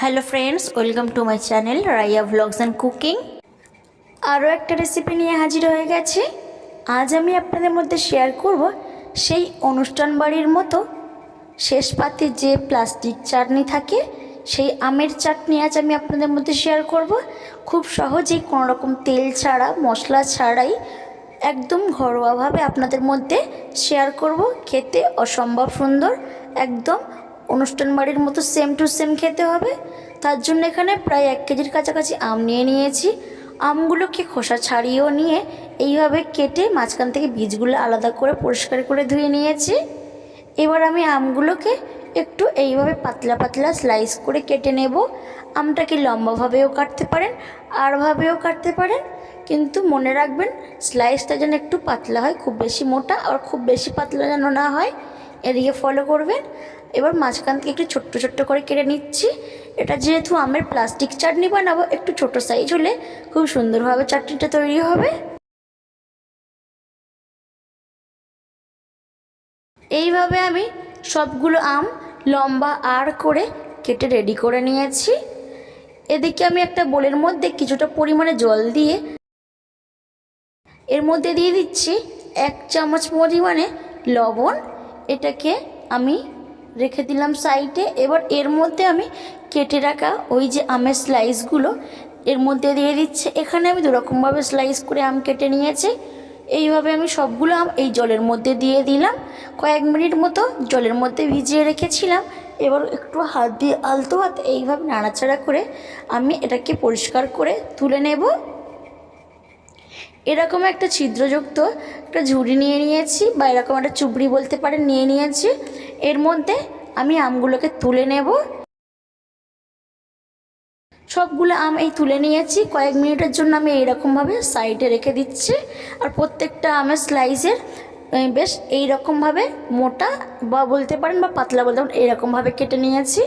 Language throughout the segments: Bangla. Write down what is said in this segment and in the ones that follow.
Hello friends welcome to my channel Raiya vlogs and cooking আরও একটা রেসিপি নিয়ে হাজির হয়ে গেছে। আজ আমি আপনাদের মধ্যে শেয়ার করব সেই অনুষ্ঠান বাড়ির মতো শেষ পাতে যে প্লাস্টিক চাটনি থাকে, সেই আমের চাটনি আজ আমি আপনাদের মধ্যে শেয়ার করব। খুব সহজেই রকম তেল ছাড়া, মশলা ছাড়াই একদম ঘরোয়াভাবে আপনাদের মধ্যে শেয়ার করব। খেতে অসম্ভব সুন্দর, একদম অনুষ্ঠান বাড়ির মতো সেম টু সেম খেতে হবে। তার জন্য এখানে প্রায় এক কেজির কাছাকাছি আম নিয়ে নিয়েছি। আমগুলোকে খোসা ছাড়িয়েও নিয়ে এইভাবে কেটে মাঝখান থেকে বীজগুলো আলাদা করে পরিষ্কার করে ধুয়ে নিয়েছি। এবার আমি আমগুলোকে একটু এইভাবে পাতলা পাতলা স্লাইস করে কেটে নেব। আমটাকে লম্বাভাবেও কাটতে পারেন আরভাবেও কাটতে পারেন, কিন্তু মনে রাখবেন স্লাইসটা যেন একটু পাতলা হয়, খুব বেশি মোটা আর খুব বেশি পাতলা যেন না হয়। এদিকে ফলো করবেন। এবার মাঝখান থেকে একটু ছোট্ট ছোট্ট করে কেটে নিচ্ছি। এটা যেহেতু আমের প্লাস্টিক চাটনি বানাবো, একটু ছোট সাইজ হলে খুব সুন্দরভাবে চাটনিটা তৈরি হবে। এইভাবে আমি সবগুলো আম লম্বা আর করে কেটে রেডি করে নিয়েছি। এদিকে আমি একটা বোলের মধ্যে কিছুটা পরিমাণে জল দিয়ে এর মধ্যে দিয়ে দিচ্ছি এক চামচ পরিমাণে লবণ এটাকে আমি রেখে দিলাম সাইডে। এবার এর মধ্যে আমি কেটে রাখা ওই যে আমের স্লাইসগুলো এর মধ্যে দিয়ে দিচ্ছে। এখানে আমি দুরকমভাবে স্লাইস করে আম কেটে নিয়েছি। এইভাবে আমি সবগুলো আম এই জলের মধ্যে দিয়ে দিলাম। কয়েক মিনিট মতো জলের মধ্যে ভিজিয়ে রেখেছিলাম। এবার একটু হাত দিয়ে আলতো হাত এইভাবে নাড়াচাড়া করে আমি এটাকে পরিষ্কার করে তুলে নেব। এরকম একটা ছিদ্রযুক্ত একটা ঝুড়ি নিয়ে নিয়েছি বা এরকম একটা চুবড়ি বলতে পারেন নিয়ে নিয়েছি। এর মধ্যে আমি আমগুলোকে তুলে নেব। সবগুলো আম এই তুলে নিয়েছি। কয়েক মিনিটের জন্য আমি এইরকমভাবে সাইডে রেখে দিচ্ছি। আর প্রত্যেকটা আমের স্লাইসের বেশ এইরকমভাবে মোটা বা বলতে পারেন বা পাতলা বলতে পারেন, এইরকমভাবে কেটে নিয়েছি।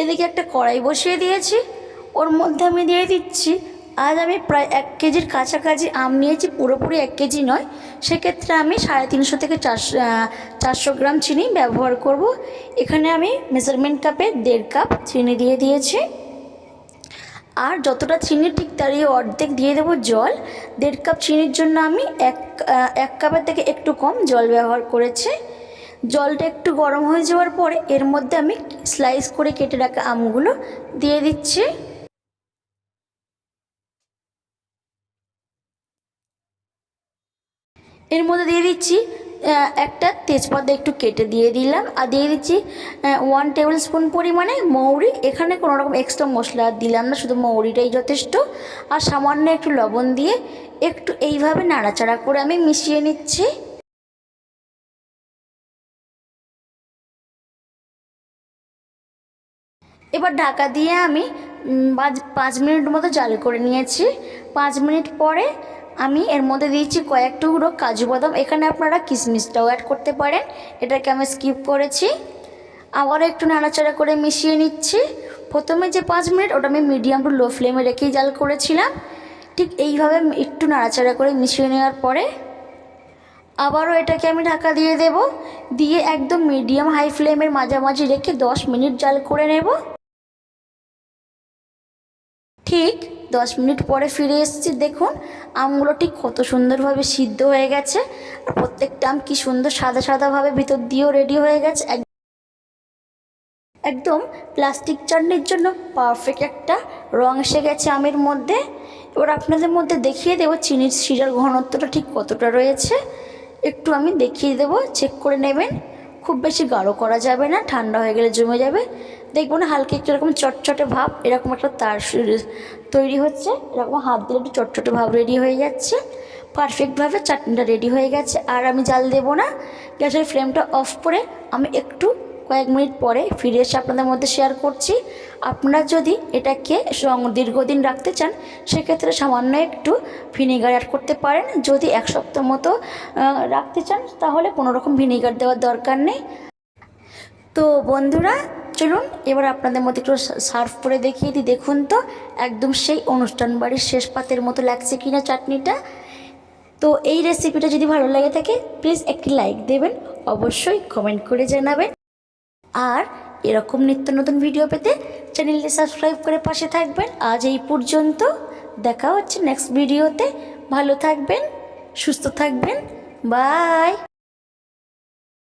এদিকে একটা কড়াই বসিয়ে দিয়েছি। ওর মধ্যে আমি দিয়ে দিচ্ছি আজ আমি প্রায় এক কেজির কাছাকাছি আম নিয়েছি, পুরোপুরি এক কেজি নয়। সেক্ষেত্রে আমি সাড়ে তিনশো থেকে চারশো চারশো গ্রাম চিনি ব্যবহার করব। এখানে আমি মেজারমেন্ট কাপে দেড় কাপ চিনি দিয়ে দিয়েছি। আর যতটা চিনি ঠিক তারই অর্ধেক দিয়ে দেবো জল। দেড় কাপ চিনির জন্য আমি এক এক কাপের থেকে একটু কম জল ব্যবহার করেছি। জলটা একটু গরম হয়ে যাওয়ার পরে এর মধ্যে আমি স্লাইস করে কেটে রাখা আমগুলো দিয়ে দিচ্ছি। এর মধ্যে দিয়ে দিচ্ছি একটা তেজপাতা একটু কেটে দিয়ে দিলাম আর দিয়ে দিচ্ছি ওয়ান টেবিল স্পুন পরিমাণে মৌরি। এখানে কোনো রকম এক্সট্রা মশলা দিলাম না, শুধু মৌরিটাই যথেষ্ট। আর সামান্য একটু লবণ দিয়ে একটু এইভাবে নাড়াচাড়া করে আমি মিশিয়ে নিচ্ছি। এবার ঢাকা দিয়ে আমি পাঁচ মিনিট মতো জাল করে নিয়েছি। পাঁচ মিনিট পরে আমি এর মধ্যে দিয়েছি কয়েক টুকরো কাজু বাদাম। এখানে আপনারা কিশমিশটাও অ্যাড করতে পারেন। এটাকে আমি স্কিপ করেছি। আবারও একটু নাড়াচাড়া করে মিশিয়ে নিচ্ছি। প্রথমে যে পাঁচ মিনিট ওটা আমি মিডিয়াম টু লো ফ্লেমে রেখেই জাল করেছিলাম। ঠিক এইভাবে একটু নাড়াচাড়া করে মিশিয়ে নেওয়ার পরে আবারও এটাকে আমি ঢাকা দিয়ে দেব। দিয়ে একদম মিডিয়াম হাই ফ্লেমের মাঝামাঝি রেখে দশ মিনিট জাল করে নেব। ঠিক দশ মিনিট পরে ফিরে এসেছি, দেখুন আমগুলো ঠিক কত সুন্দরভাবে সিদ্ধ হয়ে গেছে, আর প্রত্যেকটা আম কি সুন্দর সাদা সাদাভাবে ভিতর দিয়েও রেডি হয়ে গেছে একদম প্লাস্টিক চাটনির জন্য পারফেক্ট একটা রং এসে গেছে আমের মধ্যে। এবার আপনাদের মধ্যে দেখিয়ে দেবো চিনির শিরার ঘনত্বটা ঠিক কতটা রয়েছে, একটু আমি দেখিয়ে দেবো চেক করে নেবেন। খুব বেশি গাঢ় করা যাবে না, ঠান্ডা হয়ে গেলে জমে যাবে। দেখব না, হালকা একটু এরকম চটচটে ভাব, এরকম একটা তার তৈরি হচ্ছে। এরকম হাত দিলে একটু চটচটে ভাব রেডি হয়ে যাচ্ছে। পারফেক্টভাবে চাটনিটা রেডি হয়ে গেছে। আর আমি জাল দেবো না, গ্যাসের ফ্লেমটা অফ করে আমি একটু কয়েক মিনিট পরে ফিরে এসে আপনাদের মধ্যে শেয়ার করছি। আপনারা যদি এটাকে দীর্ঘদিন রাখতে চান, সেক্ষেত্রে সামান্য একটু ভিনেগার অ্যাড করতে পারেন। যদি এক সপ্তাহ মতো রাখতে চান, তাহলে কোনো রকম ভিনেগার দেওয়ার দরকার নেই। তো বন্ধুরা চলুন এবার আপনাদের মধ্যে একটু সার্ভ করে দেখিয়ে দিই। দেখুন তো, একদম সেই অনুষ্ঠান বাড়ির শেষ পাতের মতো লাগছে কিনা চাটনিটা। তো এই রেসিপিটা যদি ভালো লাগে থাকে প্লিজ একটি লাইক দেবেন, অবশ্যই কমেন্ট করে জানাবেন। আর এরকম নিত্য নতুন ভিডিও পেতে চ্যানেলটি সাবস্ক্রাইব করে পাশে থাকবেন। আজ এই পর্যন্ত, দেখা হচ্ছে নেক্সট ভিডিওতে ভালো থাকবেন, সুস্থ থাকবেন। বাই